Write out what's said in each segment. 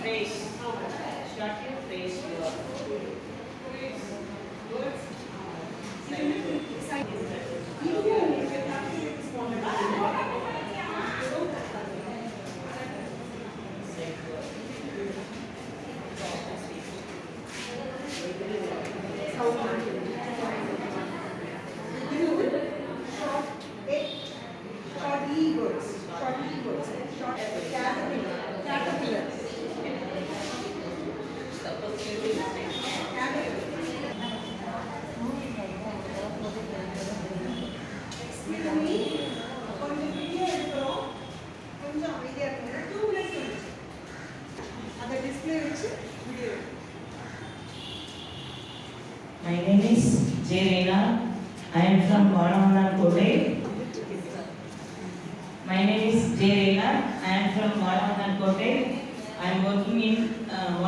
Três. Já aqui é três. Três. Dois. Sai. My name is J. Reena. I am from Varanam Kote. My name is J. Reena. I am from Varanam Kote. I am working in uh,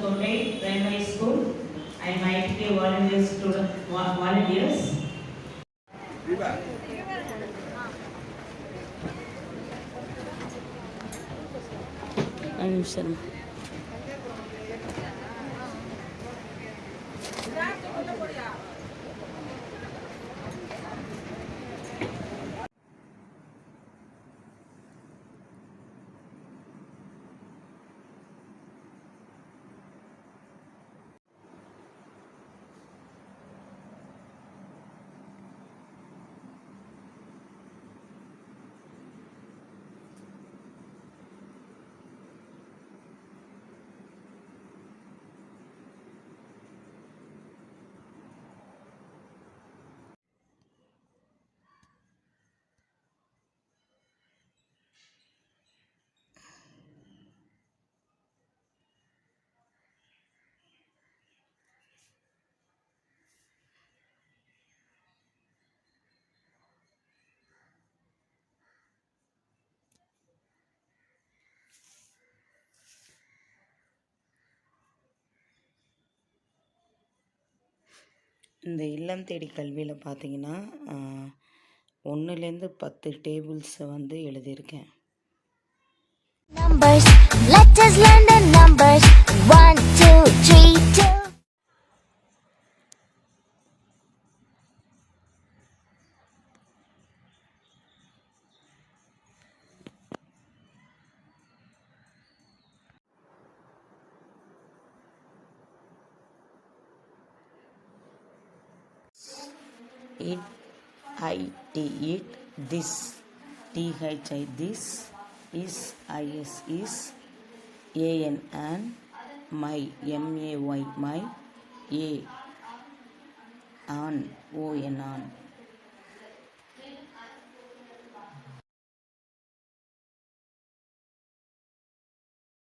Kote Primary School. I am ITK volunteer student, volunteers. Viva. I'm இந்த இல்லம் தேடி கல்வியில் பார்த்தீங்கன்னா ஒன்றுலேருந்து பத்து டேபிள்ஸை வந்து எழுதியிருக்கேன் Numbers, let us learn the numbers. It I T it this T H I this is I S is A N N my, m a y, my, a on o n on